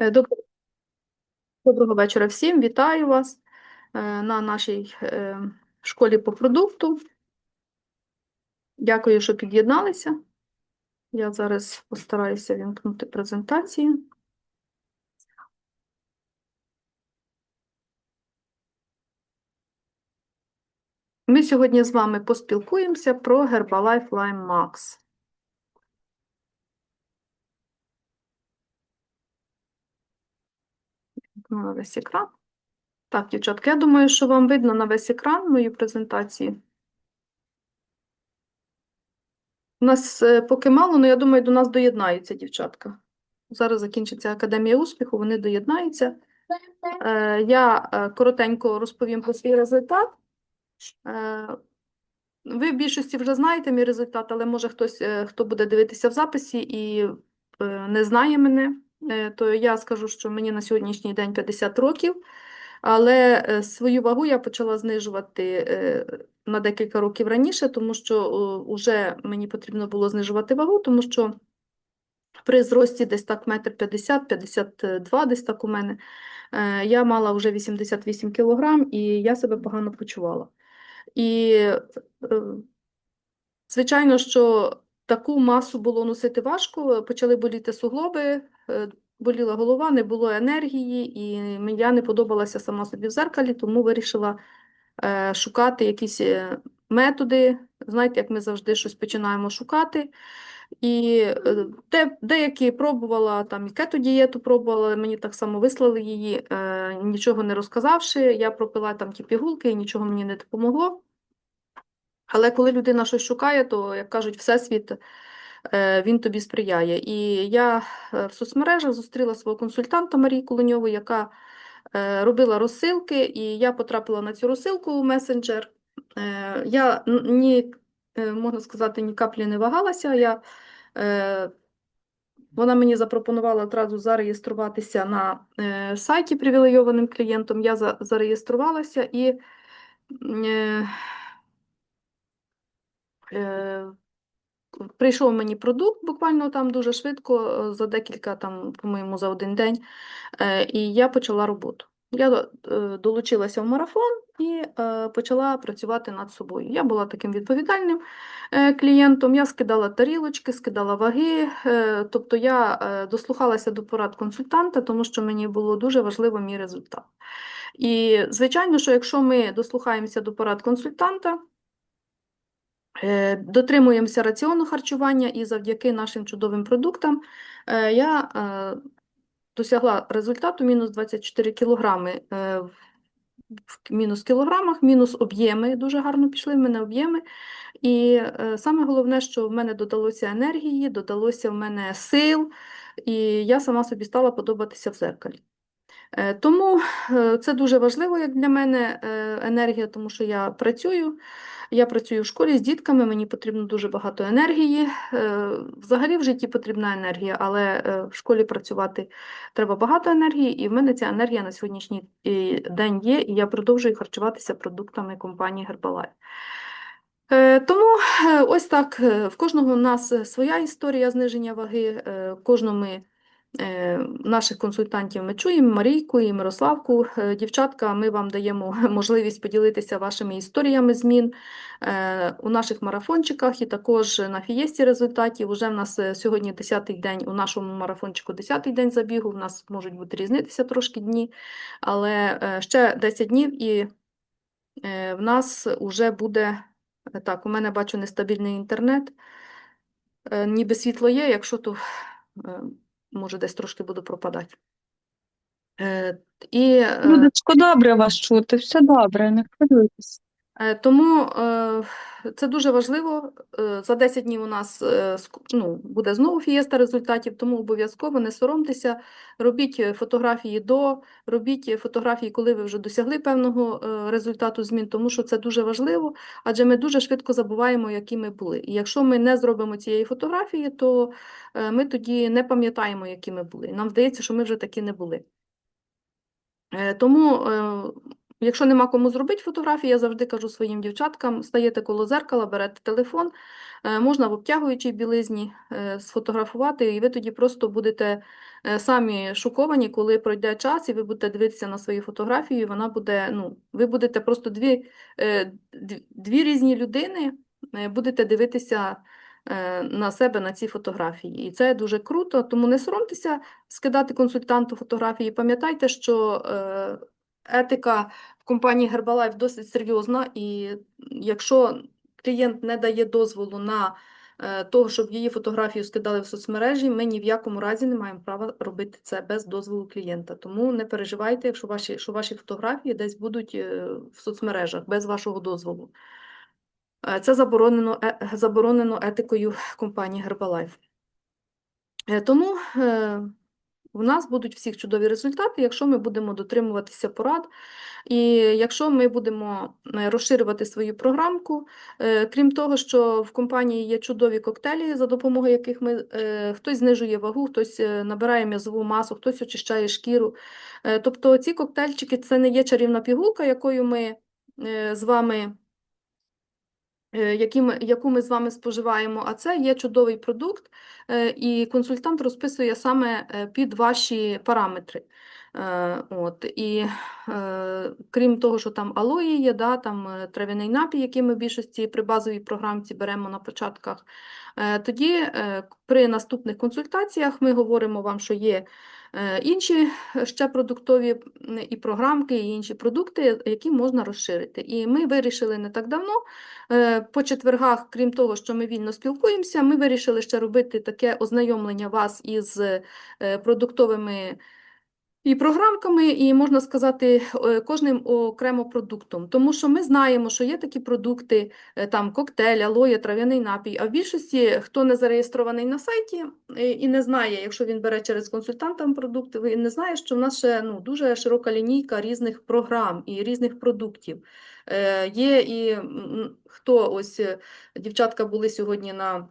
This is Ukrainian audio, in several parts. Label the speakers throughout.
Speaker 1: Е, Доброго, вечора всім. Вітаю вас е, на нашій е, школі по продукту. Дякую, що під'єдналися. Я зараз постараюся вімкнути презентацію. Ми сьогодні з вами поспілкуємося про Herbalife Lime Max. На весь екран. Так, дівчатки, я думаю, що вам видно на весь екран мою презентацію. У нас е, поки мало, але я думаю, до нас доєднаються дівчатка. Зараз закінчиться Академія успіху, вони доєднаються. Е, Я е, коротенько розповім про свій результат. Ви в більшості вже знаєте мій результат, але може хтось, хто буде дивитися в записі і не знає мене, то я скажу, що мені на сьогоднішній день 50 років, але е, свою вагу я почала знижувати е, на декілька років раніше, тому що вже мені потрібно було знижувати вагу, тому що при зрості десь так метр 50, 52 десь так у мене, е, я мала вже 88 кілограм і я себе погано почувала. І, е, звичайно, що таку масу було носити важко, почали боліти суглоби, е, боліла голова, не було енергії, і я не подобалася сама собі в зеркалі, тому вирішила е, шукати якісь е, методи. Знаєте, як ми завжди щось починаємо шукати. І е, де, деякі пробувала, там і кетодієту пробувала, мені так само вислали її, е, нічого не розказавши. Я пропила там ті пігулки і нічого мені не допомогло. Але коли людина щось шукає, то, як кажуть, Всесвіт е, він тобі сприяє. І я е, в соцмережах зустріла свого консультанта Марії Куленьову, яка е, робила розсилки, і я потрапила на цю розсилку у месенджер. Е, Я ні, е, можна сказати, ні каплі не вагалася. Я, е, вона мені запропонувала одразу зареєструватися на е, сайті привілейованим клієнтом. Я зареєструвалася і е, е, прийшов мені продукт буквально там дуже швидко, е, за декілька, там, по-моєму, за один день, е, і я почала роботу. Я е, долучилася в марафон і почала працювати над собою. Я була таким відповідальним клієнтом, я скидала тарілочки, скидала ваги, тобто я дослухалася до порад консультанта, тому що мені було дуже важливо мій результат. І, звичайно, що якщо ми дослухаємося до порад консультанта, Дотримуємося раціону харчування і завдяки нашим чудовим продуктам е, я е, досягла результату мінус 24 кілограми е, в мінус кілограмах, мінус об'єми, дуже гарно пішли в мене об'єми. І е, саме головне, що в мене додалося енергії, додалося в мене сил, і я сама собі стала подобатися в зеркалі. Е, Тому е, це дуже важливо, як для мене е, енергія, тому що я працюю. Я працюю в школі з дітками, мені потрібно дуже багато енергії. Взагалі в житті потрібна енергія, але в школі працювати треба багато енергії, і в мене ця енергія на сьогоднішній день є, і я продовжую харчуватися продуктами компанії. Е, Тому ось так, в кожного у нас своя історія зниження ваги, кожного ми наших консультантів ми чуємо, Марійку і Мирославку. Е, Дівчатка, ми вам даємо можливість поділитися вашими історіями змін е, у наших марафончиках і також на фієсті результатів. Уже в нас е, сьогодні 10-й день, у нашому марафончику 10-й день забігу, в нас можуть бути різнитися трошки дні, але е, ще 10 днів і е, в нас вже буде, е, так, у мене бачу нестабільний інтернет, Е, ніби світло є, якщо то е, може десь трошки буду пропадати. Е, І е,
Speaker 2: Людочко, добре вас чути, все добре, не хвилюйтесь.
Speaker 1: Е, Тому е, це дуже важливо. Е, За 10 днів у нас ну, буде знову фієста результатів, тому обов'язково не соромтеся, робіть фотографії до, робіть фотографії, коли ви вже досягли певного результату змін, тому що це дуже важливо, адже ми дуже швидко забуваємо, які ми були. І якщо ми не зробимо цієї фотографії, то ми тоді не пам'ятаємо, які ми були. Нам здається, що ми вже такі не були. Тому Якщо нема кому зробити фотографії, я завжди кажу своїм дівчаткам: стаєте коло зеркала, берете телефон, е, можна в обтягуючій білизні е, сфотографувати, і ви тоді просто будете е, самі шоковані, коли пройде час, і ви будете дивитися на свої фотографії. Вона буде, ну, ви будете просто дві, дві, різні людини, будете дивитися на себе на ці фотографії. І це дуже круто, тому не соромтеся скидати консультанту фотографії. Пам'ятайте, що етика в компанії Herbalife досить серйозна, і якщо клієнт не дає дозволу на е, того, щоб її фотографію скидали в соцмережі, ми ні в якому разі не маємо права робити це без дозволу клієнта. Тому не переживайте, якщо ваші, що ваші фотографії десь будуть е, в соцмережах без вашого дозволу. Е, Це заборонено, заборонено етикою компанії Herbalife. Тому в нас будуть всіх чудові результати, якщо ми будемо дотримуватися порад, і якщо ми будемо е, розширювати свою програмку. Е, Крім того, що в компанії є чудові коктейлі, за допомогою яких ми е, хтось знижує вагу, хтось набирає м'язову масу, хтось очищає шкіру. Тобто ці коктейльчики це не є чарівна пігулка, якою ми з вами які ми, яку ми з вами споживаємо, а це є чудовий продукт, е, і консультант розписує саме е, під ваші параметри. Е, От, і е, крім того, що там алої є, да, там е, трав'яний напій, який ми в більшості при базовій програмці беремо на початках, е, тоді е, при наступних консультаціях ми говоримо вам, що є е, інші ще продуктові і програмки, і інші продукти, які можна розширити. І ми вирішили не так давно. Е, По четвергах, крім того, що ми вільно спілкуємося, ми вирішили ще робити таке ознайомлення вас із е, продуктовими і програмками, і можна сказати, кожним окремо продуктом. Тому що ми знаємо, що є такі продукти, е, там коктейль, алоє, трав'яний напій. А в більшості, хто не зареєстрований на сайті е, і не знає, якщо він бере через консультанта продукти, він не знає, що в нас ще ну, дуже широка лінійка різних програм і різних продуктів. Е, Є і хто ось дівчатка були сьогодні на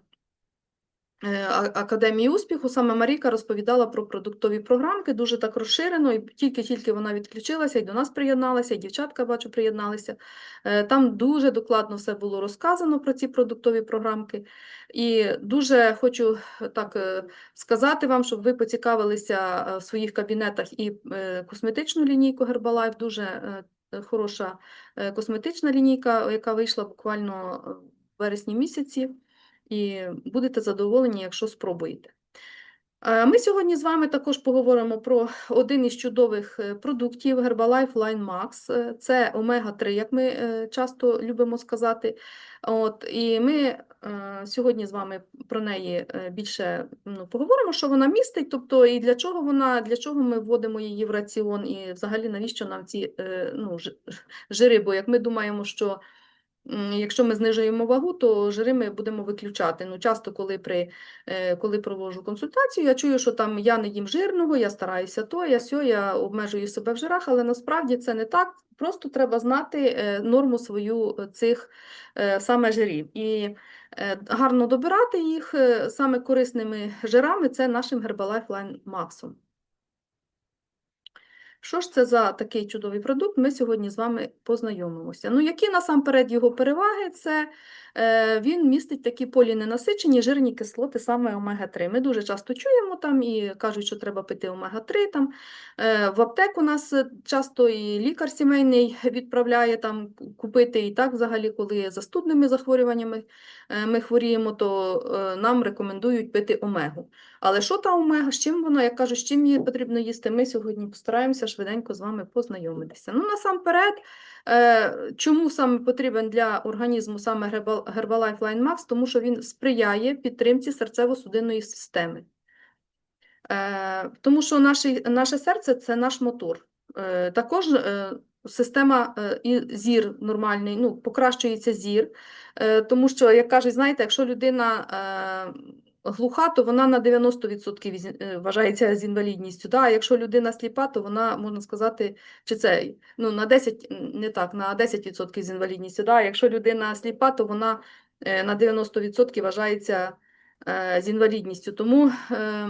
Speaker 1: Академії успіху, саме Маріка розповідала про продуктові програмки дуже так розширено, і тільки-тільки вона відключилася, і до нас приєдналася, і дівчатка, бачу, приєдналися. Е, Там дуже докладно все було розказано про ці продуктові програмки. І дуже хочу так е, сказати вам, щоб ви поцікавилися е, в своїх кабінетах і е, косметичну лінійку Herbalife, дуже е, хороша е, косметична лінійка, яка вийшла буквально е, в вересні місяці і будете задоволені, якщо спробуєте. Е, Ми сьогодні з вами також поговоримо про один із чудових е, продуктів Herbalife Line Max. Е, Це омега-3, як ми часто любимо сказати. От, і ми сьогодні з вами про неї більше ну, поговоримо, що вона містить, тобто і для чого вона, для чого ми вводимо її в раціон, і взагалі навіщо нам ці ну, жири, бо як ми думаємо, що Якщо ми знижуємо вагу, то жири ми будемо виключати. Ну, часто, коли, при, е, коли проводжу консультацію, я чую, що там я не їм жирного, я стараюся то, я сьо, я обмежую себе в жирах, але насправді це не так. Просто треба знати е, норму свою е, цих саме жирів. І гарно добирати їх саме корисними жирами це нашим Herbalife Line Max. Що ж це за такий чудовий продукт? Ми сьогодні з вами познайомимося. Ну, які насамперед його переваги? Це е, він містить такі поліненасичені жирні кислоти, саме омега-3. Ми дуже часто чуємо там і кажуть, що треба пити омега-3. Там. Е, в аптеку нас е, часто і лікар сімейний відправляє там купити. І так, взагалі, коли застудними захворюваннями е, ми хворіємо, то е, нам рекомендують пити омегу. Але що та омега, з чим вона, як кажуть, з чим її потрібно їсти, ми сьогодні постараємося швиденько з вами познайомитися. Ну, насамперед, е, чому саме потрібен для організму саме Herbal- Herbalife Line Max? Тому що він сприяє підтримці серцево-судинної системи. Е, Тому що наше, наше серце це наш мотор. Е, Також система і зір нормальний, ну, покращується зір, тому що, як кажуть, знаєте, якщо людина глуха, то вона на 90% е, вважається з інвалідністю. Да? А якщо людина сліпа, то вона, можна сказати, чи це ну, на 10, не так, на 10% з інвалідністю. Да? А якщо людина сліпа, то вона е, на 90% вважається е, з інвалідністю. Тому е,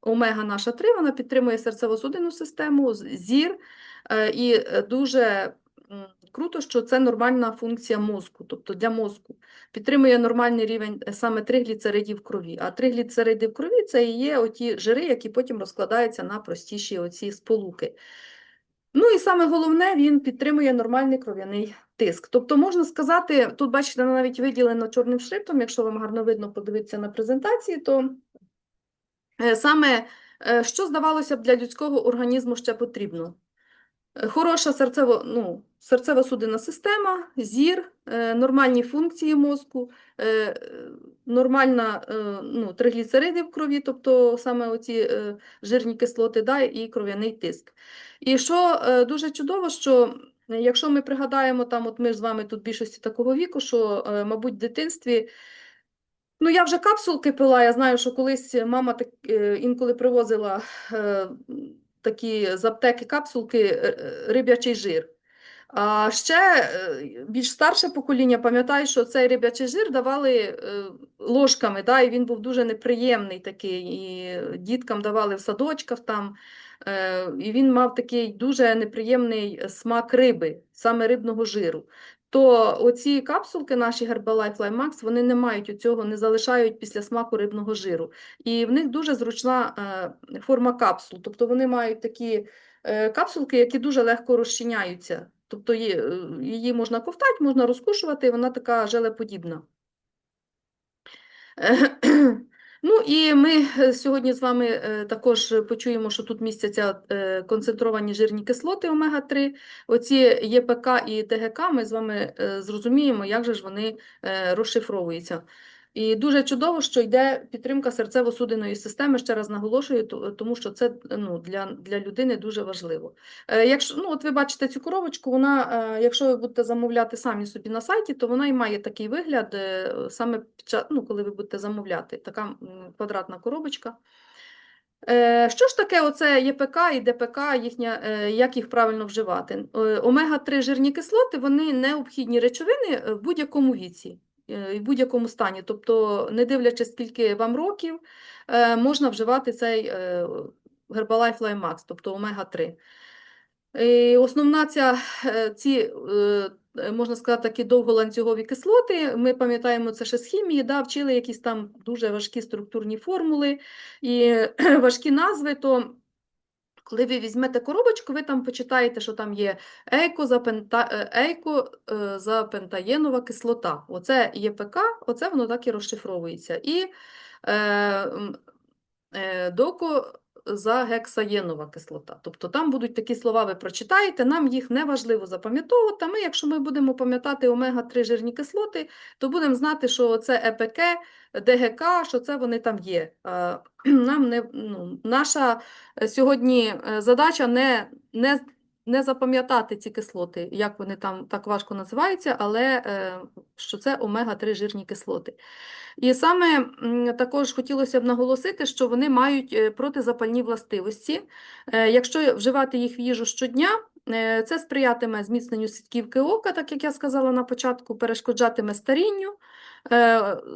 Speaker 1: омега наша 3, вона підтримує серцево-судинну систему, зір, І дуже круто, що це нормальна функція мозку, тобто для мозку. Підтримує нормальний рівень е, саме тригліцеридів в крові. А тригліцериди в крові це і є оті жири, які потім розкладаються на простіші оці сполуки. Ну і саме головне, він підтримує нормальний кров'яний тиск. Тобто можна сказати, тут бачите, навіть виділено чорним шрифтом, якщо вам гарно видно подивитися на презентації, то е, саме е, що здавалося б для людського організму ще потрібно? Хороша серцево, ну, серцево-судинна система, зір, е, нормальні функції мозку, е, е, нормальна ну, тригліцериди в крові, тобто саме оці жирні кислоти, да, і кров'яний тиск. І що дуже чудово, що якщо ми пригадаємо, там, от ми ж з вами тут більшості такого віку, що, мабуть, в дитинстві Ну, я вже капсулки пила. Я знаю, що колись мама так, інколи привозила такі з аптеки капсулки риб'ячий жир. А ще е, більш старше покоління пам'ятає, що цей риб'ячий жир давали е, ложками, да, і він був дуже неприємний такий. І діткам давали в садочках там. Е, І він мав такий дуже неприємний смак риби, саме рибного жиру то оці капсулки, наші Herbalife Max, вони не мають цього, не залишають після смаку рибного жиру. І в них дуже зручна форма капсул. Тобто вони мають такі капсулки, які дуже легко розчиняються. Тобто її, е, можна ковтати, можна розкушувати, і вона така желеподібна. Ну і ми е, сьогодні з вами е, також почуємо, що тут містяться концентровані жирні кислоти омега-3. Оці ЄПК і ТГК ми з вами зрозуміємо, як же ж вони розшифровуються. І дуже чудово, що йде підтримка серцево-судинної системи, ще раз наголошую, тому що це ну, для, для людини дуже важливо. Е, Якщо, ну, от ви бачите цю коробочку, вона, е, якщо ви будете замовляти самі собі на сайті, то вона і має такий вигляд е, саме під час, ну, коли ви будете замовляти, така квадратна коробочка. Що ж таке оце ЄПК і ДПК, їхня, як їх правильно вживати? Е, Омега-3 жирні кислоти, вони необхідні речовини в будь-якому віці в будь-якому стані. Тобто, не дивлячись, скільки вам років, е, можна вживати цей е, Herbalife Lime Max, тобто омега-3. І основна ця, е, ці, е, е, можна сказати, такі довголанцюгові кислоти, ми пам'ятаємо це ще з хімії, да, вчили якісь там дуже важкі структурні формули і важкі назви, то коли ви візьмете коробочку, ви там почитаєте, що там є ейкозапента, е, ейкозапентаєнова кислота. Оце ЄПК, оце воно так і розшифровується. І е, е, е, докозагексаєнова кислота. Тобто там будуть такі слова, ви прочитаєте, нам їх не важливо запам'ятовувати. Ми, якщо ми будемо пам'ятати омега-3 жирні кислоти, то будемо знати, що це ЕПК, ДГК, що це вони там є. Нам не, ну, наша е, сьогодні е, задача не, не, не запам'ятати ці кислоти, як вони там так важко називаються, але е, що це омега-3 жирні кислоти. І саме також хотілося б наголосити, що вони мають е, протизапальні властивості. Е, Якщо вживати їх в їжу щодня, це сприятиме зміцненню сітківки ока, так як я сказала на початку, перешкоджатиме старінню.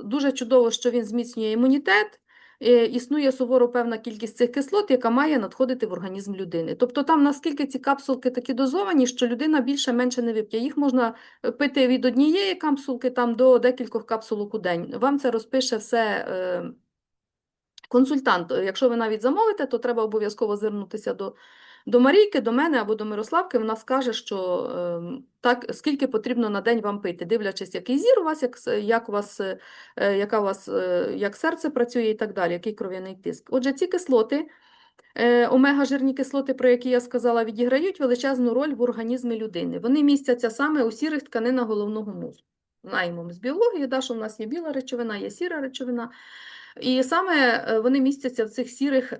Speaker 1: Дуже чудово, що він зміцнює імунітет. Е, Існує суворо певна кількість цих кислот, яка має надходити в організм людини. Тобто там наскільки ці капсулки такі дозовані, що людина більше-менше не вип'є. Їх можна пити від однієї капсулки там до декількох капсулок у день. Вам це розпише все е, консультант. Якщо ви навіть замовите, то треба обов'язково звернутися до, до Марійки, до мене або до Мирославки. Вона скаже, що е, так, скільки потрібно на день вам пити, дивлячись, який зір у вас, як, як у вас, е, яка у вас, е, як серце працює і так далі, який кров'яний тиск. Отже, ці кислоти. Е, Омега-жирні кислоти, про які я сказала, відіграють величезну роль в організмі людини. Вони містяться саме у сірих тканинах головного мозку. Знаємо ми з біології, да, що в нас є біла речовина, є сіра речовина. І саме вони містяться в цих сірих,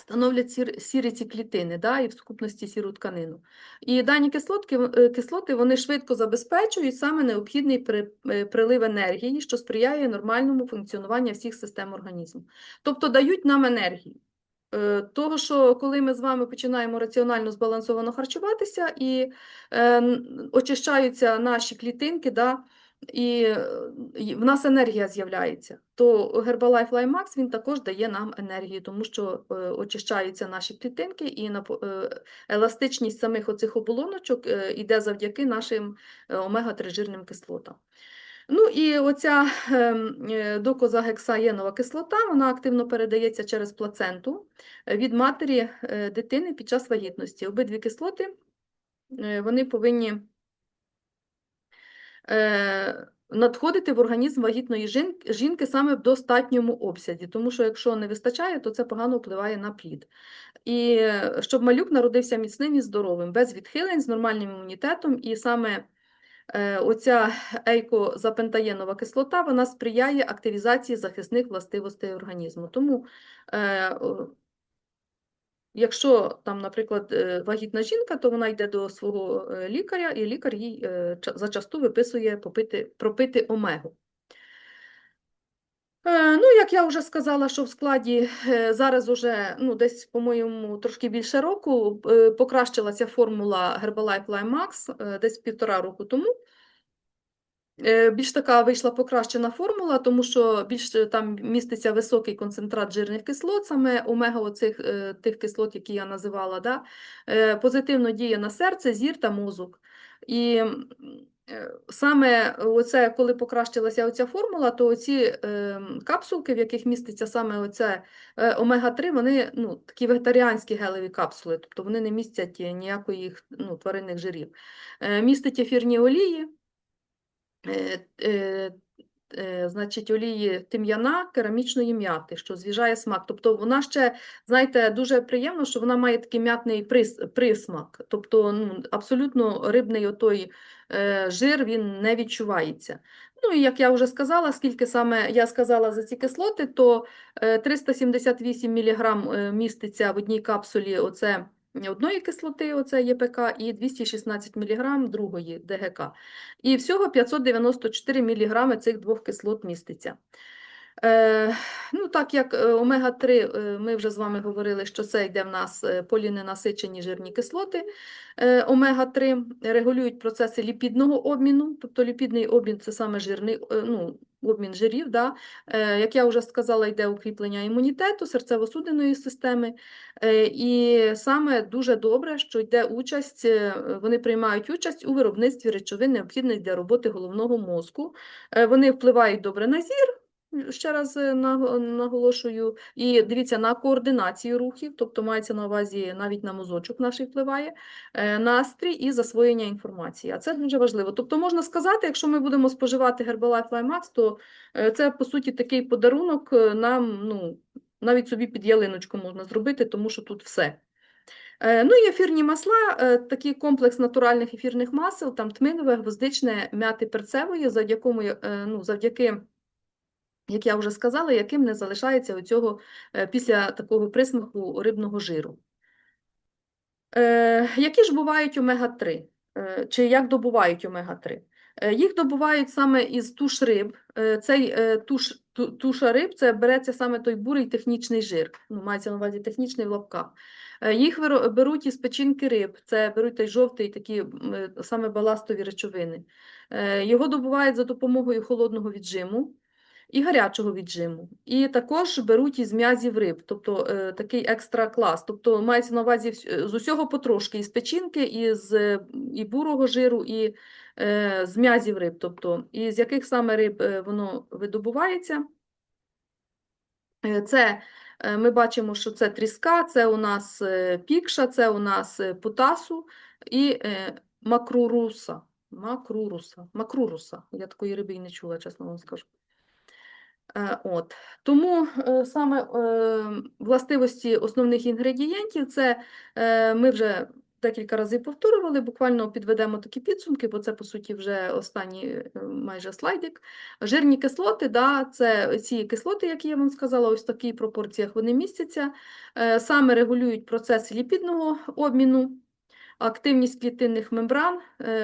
Speaker 1: становлять сір, сірі ці клітини, да, і в сукупності сіру тканину. І дані кислотки, е, кислоти вони швидко забезпечують саме необхідний при- е, прилив енергії, що сприяє нормальному функціонуванню всіх систем організму. Тобто дають нам енергію. Е, Того, що коли ми з вами починаємо раціонально збалансовано харчуватися і очищаються наші клітинки, да, і е, в нас енергія з'являється. То Herbalife Lime Max він також дає нам енергію, тому що е, очищаються наші клітинки, і е, еластичність самих оцих оболоночок е, йде завдяки нашим е, омега-3 жирним кислотам. Ну і оця ем, е, докозагексаєнова кислота, вона активно передається через плаценту е, від матері е, дитини під час вагітності. Обидві кислоти е, вони повинні е, надходити в організм вагітної жін- жінки саме в достатньому обсязі, тому що якщо не вистачає, то це погано впливає на плід. І е, щоб малюк народився міцним і здоровим, без відхилень, з нормальним імунітетом, і саме е, оця ейкозапентаєнова кислота, вона сприяє активізації захисних властивостей організму. Тому е, Якщо там, наприклад, е, вагітна жінка, то вона йде до свого е, лікаря, і лікар їй е, зачасту виписує попити, пропити омегу. Ну, як я вже сказала, що в складі зараз уже ну, десь, по-моєму, трошки більше року покращилася формула Herbalife Lime Max е, десь півтора року тому. Е, Більш така вийшла покращена формула, тому що більш е, там міститься високий концентрат жирних кислот, саме омега оцих е, тих кислот, які я називала, да? позитивно діє на серце, зір та мозок. І саме оце, коли покращилася оця формула, то оці капсулки, в яких міститься саме оце е, омега-3, вони ну, такі вегетаріанські гелеві капсули, тобто вони не містять ніякої ну, тваринних жирів. Містить ефірні олії, значить, олії тим'яна, керамічної м'яти, що звіжає смак. Тобто вона ще, знаєте, дуже приємно, що вона має такий м'ятний присмак. Тобто ну, абсолютно рибний отой е, жир, він не відчувається. Ну і як я вже сказала, скільки саме я сказала за ці кислоти, то е, 378 мг міститься в одній капсулі оце одної кислоти, оце ЄПК, і 216 мг другої ДГК. І всього 594 мг цих двох кислот міститься. Е, ну, так як е, омега-3, е, ми вже з вами говорили, що це йде в нас поліненасичені жирні кислоти. Е, омега-3 регулюють процеси ліпідного обміну, тобто ліпідний обмін це саме жирний, ну, обмін жирів. Да? Як я вже сказала, йде укріплення імунітету, серцево-судинної системи. І саме дуже добре, що йде участь, вони приймають участь у виробництві речовин, необхідних для роботи головного мозку. Вони впливають добре на зір, ще раз е, наго- наголошую, і дивіться на координацію рухів, тобто мається на увазі навіть на мозочок наш впливає, е, настрій і засвоєння інформації. А це дуже важливо. Тобто можна сказати, якщо ми будемо споживати Herbalife Lime то е, це по суті такий подарунок нам, ну, навіть собі під ялиночку можна зробити, тому що тут все. Ну і ефірні масла, такий комплекс натуральних ефірних масел, там тминове, гвоздичне, мяти перцевої, завдяки, ну, завдяки, як я вже сказала, яким не залишається оцього е, після такого присмаку рибного жиру. Е, Які ж бувають омега-3? Е, Чи як добувають омега-3? Е, Їх добувають саме із туш риб. Е, Цей туш, ту- туша риб це береться саме той бурий технічний жир. Ну, мається на увазі технічний в лапках. Їх беруть із печінки риб, це беруть той жовтий, такі саме баластові речовини. Його добувають за допомогою холодного віджиму і гарячого віджиму. І також беруть із м'язів риб, тобто е, такий екстра клас. Тобто мається на увазі з усього потрошки, із печінки, із е, і бурого жиру, і е, з м'язів риб, тобто і з яких саме риб е, воно видобувається. Е, Це е, ми бачимо, що це тріска, це у нас е, пікша, це у нас е, путасу і е, макруруса. Макруруса. Макруруса. Я такої риби і не чула, чесно вам скажу. Е, От. Тому е, саме е, властивості основних інгредієнтів це е, ми вже декілька разів повторювали, буквально підведемо такі підсумки, бо це, по суті, вже останній майже слайдик. Жирні кислоти, да, це ці кислоти, які я вам сказала, ось в такій пропорціях вони містяться, саме регулюють процес ліпідного обміну, активність клітинних мембран,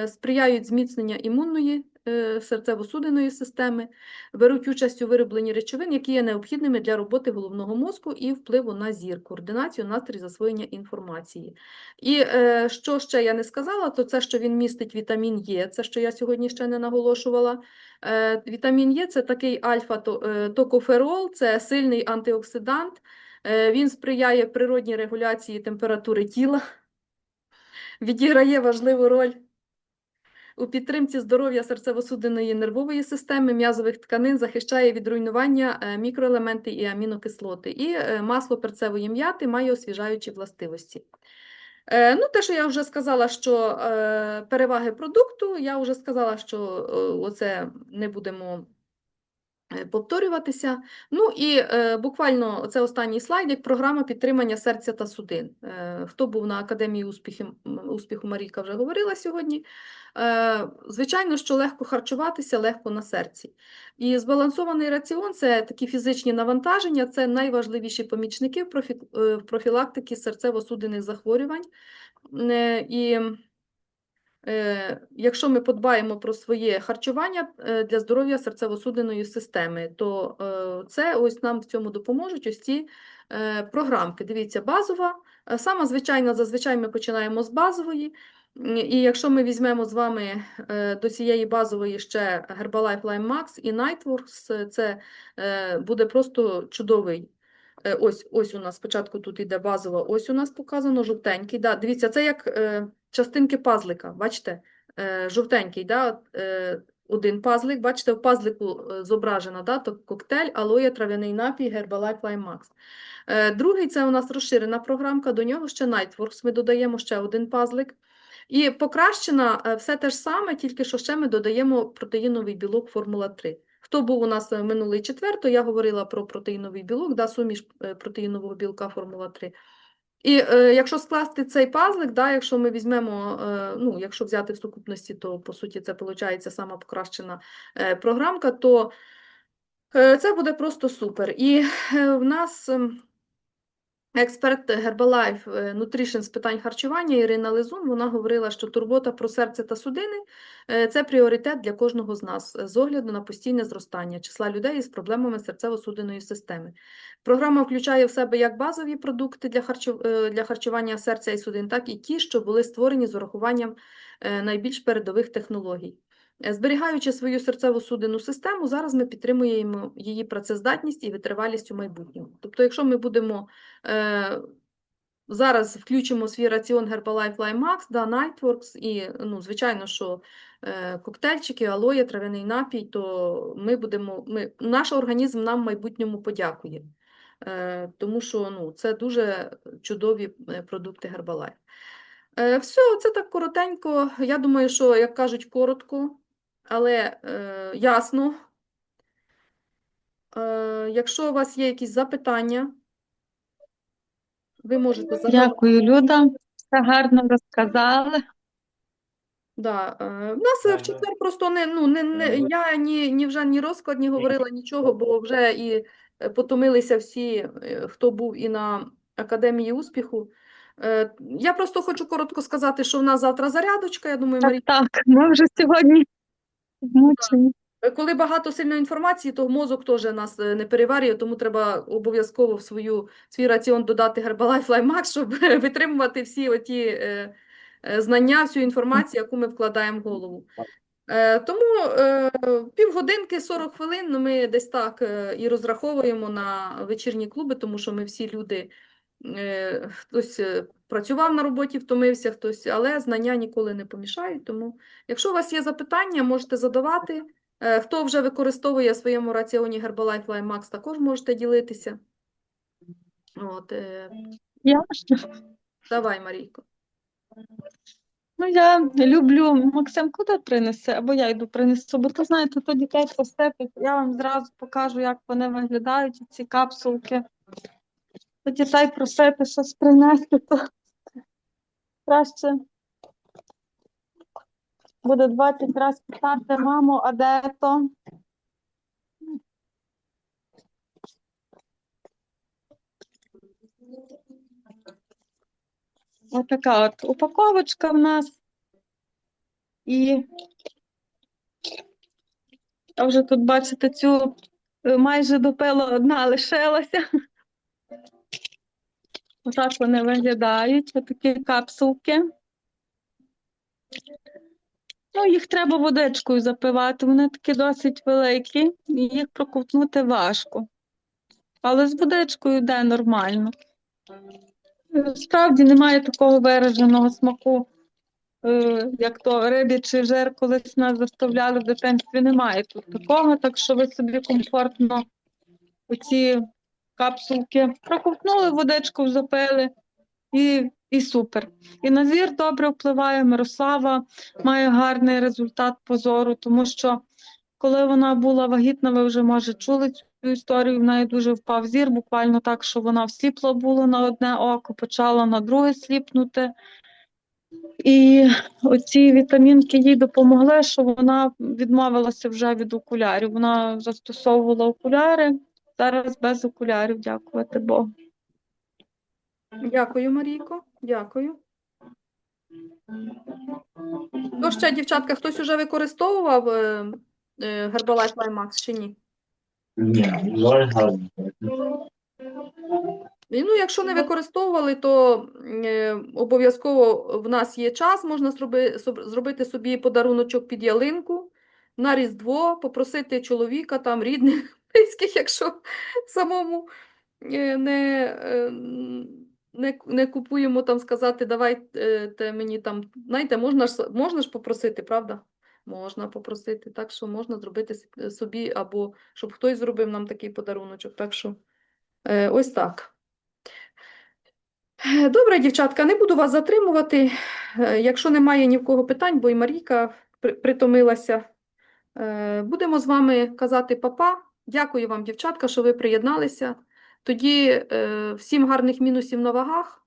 Speaker 1: сприяють зміцненню імунної е, серцево-судинної системи, беруть участь у виробленні речовин, які є необхідними для роботи головного мозку і впливу на зір, координацію, настрій, засвоєння інформації. І е, що ще я не сказала, то це, що він містить вітамін Е, це що я сьогодні ще не наголошувала. Вітамін Е це такий альфа-токоферол, це сильний антиоксидант. Він сприяє природній регуляції температури тіла, відіграє важливу роль у підтримці здоров'я серцево-судинної нервової системи, м'язових тканин, захищає від руйнування е, мікроелементи і амінокислоти. І е, масло перцевої м'яти має освіжаючі властивості. Е, Ну, те, що я вже сказала, що переваги продукту, я вже сказала, що оце не будемо повторюватися. Ну і е, буквально це останній слайдик, програма підтримання серця та судин. Е, хто був на Академії успіху, успіху Марійка вже говорила сьогодні. Е, звичайно, що легко харчуватися, легко на серці. І збалансований раціон це такі фізичні навантаження, це найважливіші помічники в профі- е, профілактиці серцево-судинних захворювань. Е, І Е, Якщо ми подбаємо про своє харчування е, для здоров'я серцево-судинної системи, то е, це ось нам в цьому допоможуть ось ці е, програмки. Дивіться, базова. Е, Сама звичайна, зазвичай ми починаємо з базової. І якщо ми візьмемо з вами е, до цієї базової ще Herbalife Lime Max і Nightworks, е, це е, буде просто чудовий. Е, Ось, ось у нас спочатку тут іде базова, ось у нас показано жовтенький. Да, дивіться, це як е, частинки пазлика. Бачите? Е, жовтенький, да, е, один пазлик. Бачите, в пазлику е, зображено да, то коктейль, алоє, трав'яний напій, Herbalife Lime. Е, другий це у нас розширена програмка, до нього ще Nightworks. Ми додаємо ще один пазлик. І покращена е, все те ж саме, тільки що ще ми додаємо протеїновий білок Формула 3. Хто був у нас е, минулий четвер, то я говорила про протеїновий білок, да, суміш е, протеїнового білка Формула 3. І е, якщо скласти цей пазлик, да, якщо ми візьмемо, е, ну, якщо взяти в сукупності, то по суті це виходить сама покращена е, програмка, то е, це буде просто супер. І е, в нас. Експерт Herbalife е, Nutrition з питань харчування Ірина Лизун, вона говорила, що турбота про серце та судини е, – це пріоритет для кожного з нас е, з огляду на постійне зростання числа людей із проблемами серцево-судинної системи. Програма включає в себе як базові продукти для, е, для харчування серця і судин, так і ті, що були створені з урахуванням е, найбільш передових технологій. Е, Зберігаючи свою серцево-судинну систему, зараз ми підтримуємо її працездатність і витривалість у майбутньому. Тобто, якщо ми будемо Е, Зараз включимо свій раціон Herbalife Lime Max, да, Nightworks і, ну, звичайно, що е, коктейльчики, алоє, трав'яний напій, то ми будемо, ми, наш організм нам в майбутньому подякує. Е, тому що ну, це дуже чудові е, продукти Herbalife. Е, все, це так коротенько. Я думаю, що, як кажуть, коротко, але е, ясно. Е, якщо у вас є якісь запитання, ви можете задавати.
Speaker 2: Дякую, Люда. Все гарно розказали.
Speaker 1: Да. е, В нас е, в четвер просто не, ну, не, не, я ні, ні вже ні розклад не говорила нічого, бо вже і е, потомилися всі, е, хто був і на Академії успіху. Е, Я просто хочу коротко сказати, що в нас завтра зарядочка. Я думаю,
Speaker 2: Так,
Speaker 1: Марія,
Speaker 2: так, ми вже сьогодні змучені.
Speaker 1: Е, коли багато сильної інформації, то мозок теж нас е, не переварює, тому треба обов'язково в свою, свій раціон додати Herbalife Lime Max, щоб витримувати всі оті е, знання, всю інформацію, яку ми вкладаємо в голову. Тому півгодинки, 40 хвилин, ну, ми десь так і розраховуємо на вечірні клуби, тому що ми всі люди, хтось е, працював на роботі, втомився, хтось, але знання ніколи не помішають. Тому, якщо у вас є запитання, можете задавати. Е, Хто вже використовує в своєму раціоні Herbalife Lime Max, також можете ділитися. От, е,
Speaker 2: Ясно.
Speaker 1: давай, Марійко.
Speaker 2: Ну, я люблю Максим, куди принесе, або я йду принесу, бо то знаєте, то дітей посипить. Я вам зразу покажу, як вони виглядають, ці капсулки. То дітей просити щось принести, то краще буде 20 разів питати маму, а де то? Отака от упаковочка в нас. І вже тут, бачите, цю майже допила одна лишилася. Отак вони виглядають, отакі капсулки. Ну, їх треба водичкою запивати, вони такі досить великі, і їх проковтнути важко. Але з водичкою йде нормально. Справді немає такого вираженого смаку, е, як то рибячий жир колись нас заставляли в дитинстві. Немає тут такого, так що ви собі комфортно оці капсулки проковтнули, водичку запили і, і супер. І на зір добре впливає. Мирослава має гарний результат по зору, тому що коли вона була вагітна, ви вже може чули цю історію. В неї дуже впав зір, буквально так, що вона всліпла було на одне око, почала на друге сліпнути. І оці вітамінки їй допомогли, що вона відмовилася вже від окулярів. Вона застосовувала окуляри. Зараз без окулярів, дякувати Богу.
Speaker 1: Дякую, Марійко. Дякую. Ну, ще, дівчатка, хтось уже використовував е, е, Herbalife Limax чи ні?
Speaker 3: Ні.
Speaker 1: І, Ну, якщо не використовували, то е, обов'язково в нас є час, можна зроби, зробити собі подаруночок під ялинку на Різдво, попросити чоловіка, там, рідних, близьких, якщо самому е, не, е, не, не купуємо, там, сказати, давайте мені там, знаєте, можна ж, можна ж попросити, правда? Можна попросити, так що можна зробити собі, або щоб хтось зробив нам такий подаруночок. Так що е, ось так. Добре, дівчатка, не буду вас затримувати. Якщо немає ні в кого питань, бо і Марійка притомилася, будемо з вами казати папа. Дякую вам, дівчатка, що ви приєдналися. Тоді е, всім гарних мінусів на вагах.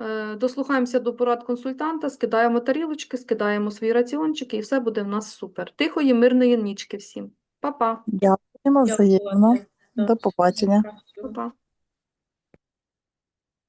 Speaker 1: Е, Дослухаємося до порад консультанта, скидаємо тарілочки, скидаємо свої раціончики, і все буде в нас супер. Тихої, мирної нічки всім. Па-па.
Speaker 4: Дякуємо взаємно. До побачення.
Speaker 1: Па-па.